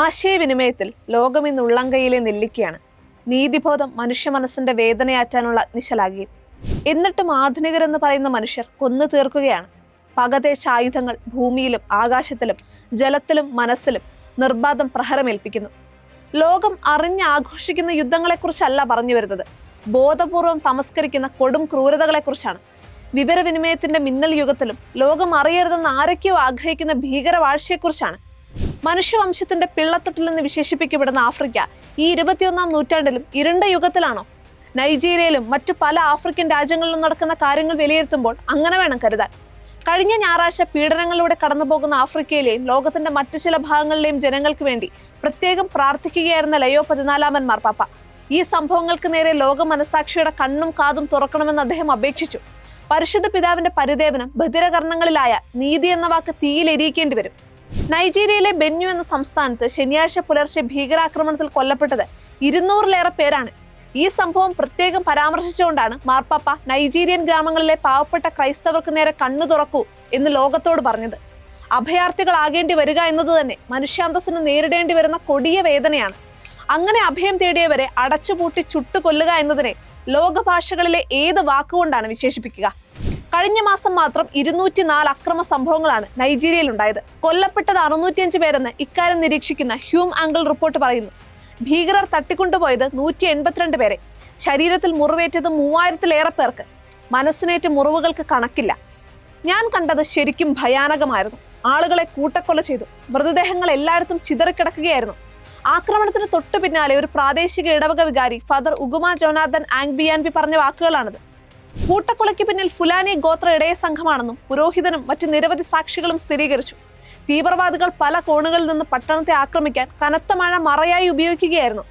ആശയവിനിമയത്തിൽ ലോകം ഇന്ന് ഉള്ളംകൈയിലെ നെല്ലിക്കയാണ്. നീതിബോധം മനുഷ്യ മനസ്സിന്റെ വേദനയാറ്റാനുള്ള നിശലാകിയും എന്നിട്ടും ആധുനികരെന്ന് പറയുന്ന മനുഷ്യർ കൊന്നു തീർക്കുകയാണ്. പകതേച്ച ആയുധങ്ങൾ ഭൂമിയിലും ആകാശത്തിലും ജലത്തിലും മനസ്സിലും നിർബാധം പ്രഹരമേൽപ്പിക്കുന്നു. ലോകം അറിഞ്ഞ് ആഘോഷിക്കുന്ന യുദ്ധങ്ങളെക്കുറിച്ചല്ല പറഞ്ഞു വരുന്നത്. ബോധപൂർവം തമസ്കരിക്കുന്ന കൊടും ക്രൂരതകളെക്കുറിച്ചാണ്. വിവരവിനിമയത്തിന്റെ മിന്നൽ യുഗത്തിലും ലോകം അറിയരുതെന്ന് ആരൊക്കെയോ ആഗ്രഹിക്കുന്ന ഭീകരവാഴ്ചയെക്കുറിച്ചാണ് മനുഷ്യവംശത്തിന്റെ പിള്ളത്തൊട്ടിൽ എന്ന് വിശേഷിപ്പിക്കപ്പെടുന്ന ആഫ്രിക്ക ഈ ഇരുപത്തിയൊന്നാം നൂറ്റാണ്ടിലും ഇരുണ്ട യുഗത്തിലാണോ? നൈജീരിയയിലും മറ്റു പല ആഫ്രിക്കൻ രാജ്യങ്ങളിലും നടക്കുന്ന കാര്യങ്ങൾ വിലയിരുത്തുമ്പോൾ അങ്ങനെ വേണം കരുതാൻ. കഴിഞ്ഞ ഞായറാഴ്ച പീഡനങ്ങളിലൂടെ കടന്നുപോകുന്ന ആഫ്രിക്കയിലെയും ലോകത്തിന്റെ മറ്റു ചില ഭാഗങ്ങളിലെയും ജനങ്ങൾക്ക് വേണ്ടി പ്രത്യേകം പ്രാർത്ഥിക്കുകയായിരുന്ന ലയോ പതിനാലാമൻ മാർപ്പാപ്പ ഈ സംഭവങ്ങൾക്ക് നേരെ ലോക മനസാക്ഷിയുടെ കണ്ണും കാതും തുറക്കണമെന്ന് അദ്ദേഹം അപേക്ഷിച്ചു. പരിശുദ്ധ പിതാവിന്റെ പരിദേവനം ബധിരകർണങ്ങളിലായ നീതി എന്ന വാക്ക് തീയിലെരിയിക്കേണ്ടി വരും. നൈജീരിയയിലെ ബെന്യു എന്ന സംസ്ഥാനത്ത് ശനിയാഴ്ച പുലർച്ചെ ഭീകരാക്രമണത്തിൽ കൊല്ലപ്പെട്ടത് ഇരുന്നൂറിലേറെ പേരാണ്. ഈ സംഭവം പ്രത്യേകം പരാമർശിച്ചുകൊണ്ടാണ് മാർപ്പാപ്പ നൈജീരിയൻ ഗ്രാമങ്ങളിലെ പാവപ്പെട്ട ക്രൈസ്തവർക്ക് നേരെ കണ്ണു തുറക്കൂ എന്ന് ലോകത്തോട് പറഞ്ഞത്. അഭയാർത്ഥികളാകേണ്ടി വരിക എന്നത് തന്നെ മനുഷ്യാന്തസ്സിന് നേരിടേണ്ടി വരുന്ന കൊടിയ വേദനയാണ്. അങ്ങനെ അഭയം തേടിയവരെ അടച്ചുപൂട്ടി ചുട്ടുകൊല്ലുക എന്നതിനെ ലോകഭാഷകളിലെ ഏത് വാക്കുകൊണ്ടാണ് വിശേഷിപ്പിക്കുക? കഴിഞ്ഞ മാസം മാത്രം ഇരുന്നൂറ്റി നാല് അക്രമ സംഭവങ്ങളാണ് നൈജീരിയയിൽ ഉണ്ടായത് കൊല്ലപ്പെട്ടത് അറുന്നൂറ്റിയഞ്ച് പേരെന്ന് ഇക്കാര്യം നിരീക്ഷിക്കുന്ന ഹ്യൂം ആംഗിൾ റിപ്പോർട്ട് പറയുന്നു. ഭീകരർ തട്ടിക്കൊണ്ടുപോയത് നൂറ്റി എൺപത്തിരണ്ട് പേരെ. ശരീരത്തിൽ മുറിവേറ്റത് മൂവായിരത്തിലേറെ പേർക്ക്. മനസ്സിനേറ്റ മുറിവുകൾക്ക് കണക്കില്ല. ഞാൻ കണ്ടത് ശരിക്കും ഭയാനകമായിരുന്നു. ആളുകളെ കൂട്ടക്കൊല ചെയ്തു. മൃതദേഹങ്ങൾ എല്ലായിടത്തും ചിതറിക്കിടക്കുകയായിരുന്നു. ആക്രമണത്തിന് തൊട്ടു പിന്നാലെ ഒരു പ്രാദേശിക ഇടവക വികാരി ഫാദർ ഉഗുമ ജോനാഥൻ ആംഗ്ബിയാൻബി പറഞ്ഞ വാക്കുകളാണിത്. കൂട്ടക്കൊലയ്ക്ക് പിന്നിൽ ഫുലാനി ഗോത്ര ഇടയ സംഘമാണെന്നും പുരോഹിതനും മറ്റ് നിരവധി സാക്ഷികളും സ്ഥിരീകരിച്ചു. തീവ്രവാദികൾ പല കോണുകളിൽ നിന്ന് പട്ടണത്തെ ആക്രമിക്കാൻ കനത്ത മഴ മറയായി ഉപയോഗിക്കുകയായിരുന്നു.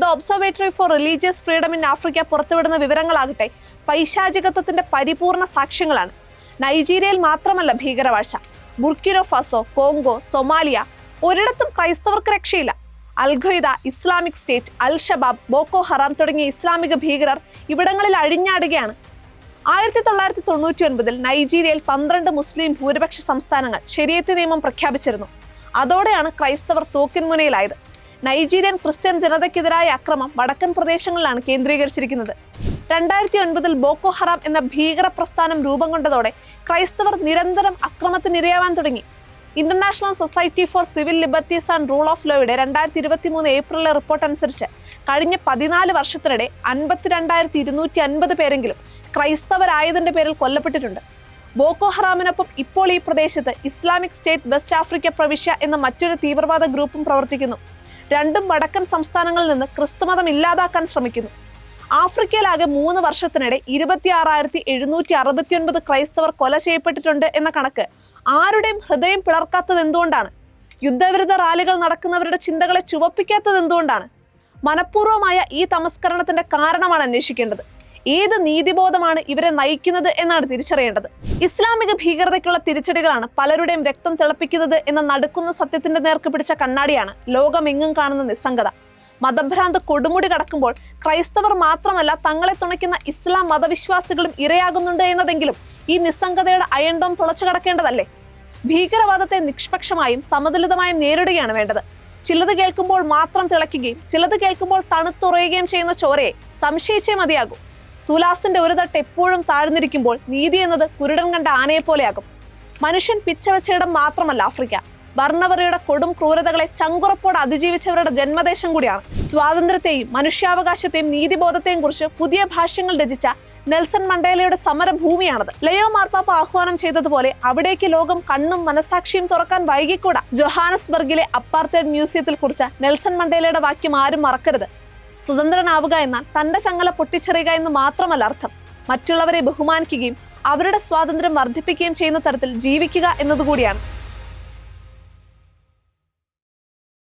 The observatory for religious freedom in Africa പുറത്തുവിടുന്ന വിവരങ്ങളാകട്ടെ പൈശാചികത്വത്തിന്റെ പരിപൂർണ സാക്ഷ്യങ്ങളാണ്. നൈജീരിയയിൽ മാത്രമല്ല ഭീകരവാഴ്ച. ബുർക്കിനോ ഫാസോ കോങ്കോ സൊമാലിയ ഒരിടത്തും ക്രൈസ്തവർക്ക് രക്ഷയില്ല. Al Qaeda Islamic State al Shabaab Boko Haram തുടങ്ങിയ ഇസ്ലാമിക ഭീകരർ ഇവിടങ്ങളിൽ അഴിഞ്ഞാടുകയാണ്. ആയിരത്തി തൊള്ളായിരത്തി തൊണ്ണൂറ്റി ഒൻപതിൽ നൈജീരിയയിൽ പന്ത്രണ്ട് മുസ്ലിം ഭൂരിപക്ഷ സംസ്ഥാനങ്ങൾ ശരിയത്ത് നിയമം പ്രഖ്യാപിച്ചിരുന്നു. അതോടെയാണ് ക്രൈസ്തവർ തോക്കിൻമുനയിലായത്. നൈജീരിയൻ ക്രിസ്ത്യൻ ജനതയ്ക്കെതിരായ അക്രമം വടക്കൻ പ്രദേശങ്ങളിലാണ് കേന്ദ്രീകരിച്ചിരിക്കുന്നത്. രണ്ടായിരത്തി ഒൻപതിൽ ബോക്കോ ഹറാം എന്ന ഭീകര പ്രസ്ഥാനം രൂപം കൊണ്ടതോടെ ക്രൈസ്തവർ നിരന്തരം അക്രമത്തിനിരയാവാൻ തുടങ്ങി. International society for civil liberties and rule of ലോയുടെ രണ്ടായിരത്തി ഇരുപത്തി മൂന്ന് ഏപ്രിലിലെ റിപ്പോർട്ട് അനുസരിച്ച് കഴിഞ്ഞ പതിനാല് വർഷത്തിനിടെ അൻപത്തിരണ്ടായിരത്തി ഇരുന്നൂറ്റി അൻപത് പേരെങ്കിലും ക്രൈസ്തവരായതിന്റെ പേരിൽ കൊല്ലപ്പെട്ടിട്ടുണ്ട്. ബോക്കോ ഹറാമിനൊപ്പം ഇപ്പോൾ ഈ പ്രദേശത്ത് ഇസ്ലാമിക് സ്റ്റേറ്റ് വെസ്റ്റ് ആഫ്രിക്ക പ്രവിശ്യ എന്ന മറ്റൊരു തീവ്രവാദ ഗ്രൂപ്പും പ്രവർത്തിക്കുന്നു. രണ്ടും വടക്കൻ സംസ്ഥാനങ്ങളിൽ നിന്ന് ക്രിസ്തുമതം ഇല്ലാതാക്കാൻ ശ്രമിക്കുന്നു. ആഫ്രിക്കയിലാകെ മൂന്ന് വർഷത്തിനിടെ ഇരുപത്തി ആറായിരത്തി എഴുന്നൂറ്റി അറുപത്തിയൊൻപത് ക്രൈസ്തവർ കൊല ചെയ്യപ്പെട്ടിട്ടുണ്ട് എന്ന കണക്ക് ആരുടെയും ഹൃദയം പിളർക്കാത്തത് എന്തുകൊണ്ടാണ് യുദ്ധവിരുദ്ധ റാലികൾ നടക്കുന്നവരുടെ ചിന്തകളെ ചുവപ്പിക്കാത്തത് എന്തുകൊണ്ടാണ് മനഃപൂർവമായ ഈ തമസ്കരണത്തിന്റെ കാരണമാണ് അന്വേഷിക്കേണ്ടത്. ഏത് നീതിബോധമാണ് ഇവരെ നയിക്കുന്നത് എന്നാണ് തിരിച്ചറിയേണ്ടത്. ഇസ്ലാമിക ഭീകരതയ്ക്കുള്ള തിരിച്ചടികളാണ് പലരുടെയും രക്തം തിളപ്പിക്കുന്നത് എന്ന നടുക്കുന്ന സത്യത്തിന്റെ നേർക്ക് പിടിച്ച കണ്ണാടിയാണ് ലോകമെങ്ങും കാണുന്ന നിസ്സംഗത. മതഭ്രാന്ത് കൊടുമുടി കടക്കുമ്പോൾ ക്രൈസ്തവർ മാത്രമല്ല തങ്ങളെ തുണയ്ക്കുന്ന ഇസ്ലാം മതവിശ്വാസികളും ഇരയാകുന്നുണ്ട് എന്നതെങ്കിലും ഈ നിസ്സംഗതയുടെ അയണ്ടം തുളച്ചു കടക്കേണ്ടതല്ലേ? ഭീകരവാദത്തെ നിഷ്പക്ഷമായും സമതുലിതമായും നേരിടുകയാണ് വേണ്ടത്. ചിലത് കേൾക്കുമ്പോൾ മാത്രം തിളയ്ക്കുകയും ചിലത് കേൾക്കുമ്പോൾ തണുത്തുറയുകയും ചെയ്യുന്ന ചോരയെ സംശയിച്ചേ മതിയാകൂ. തുലാസിന്റെ ഒരു തട്ട് എപ്പോഴും താഴ്ന്നിരിക്കുമ്പോൾ നീതി എന്നത് കുരുടൻ കണ്ട ആനയെപ്പോലെയാകും. മനുഷ്യൻ പിച്ചവച്ചയിടം മാത്രമല്ല ആഫ്രിക്ക. വർണവറിയുടെ കൊടും ക്രൂരതകളെ ചങ്കുറപ്പോടെ അതിജീവിച്ചവരുടെ ജന്മദേശം കൂടിയാണ്. സ്വാതന്ത്ര്യത്തെയും മനുഷ്യാവകാശത്തെയും നീതിബോധത്തെയും കുറിച്ച് പുതിയ ഭാഷ്യങ്ങൾ രചിച്ച നെൽസൺ മണ്ടേലയുടെ സമരഭൂമിയാണത്. ലയോ മാർപ്പാപ്പ ആഹ്വാനം ചെയ്തതുപോലെ അവിടേക്ക് ലോകം കണ്ണും മനസാക്ഷിയും തുറക്കാൻ വൈകിക്കൂടാ. ജൊഹാനസ്ബർഗിലെ അപ്പാർത്തേഡ് മ്യൂസിയത്തിൽ കുറിച്ച നെൽസൺ മണ്ടേലയുടെ വാക്യം ആരും മറക്കരുത്. സ്വതന്ത്രനാവുക എന്നാൽ തന്റെ ചങ്ങല പൊട്ടിച്ചെറിയുക എന്ന് മാത്രമല്ല അർത്ഥം. മറ്റുള്ളവരെ ബഹുമാനിക്കുകയും അവരുടെ സ്വാതന്ത്ര്യം വർദ്ധിപ്പിക്കുകയും ചെയ്യുന്ന തരത്തിൽ ജീവിക്കുക എന്നതുകൂടിയാണ്.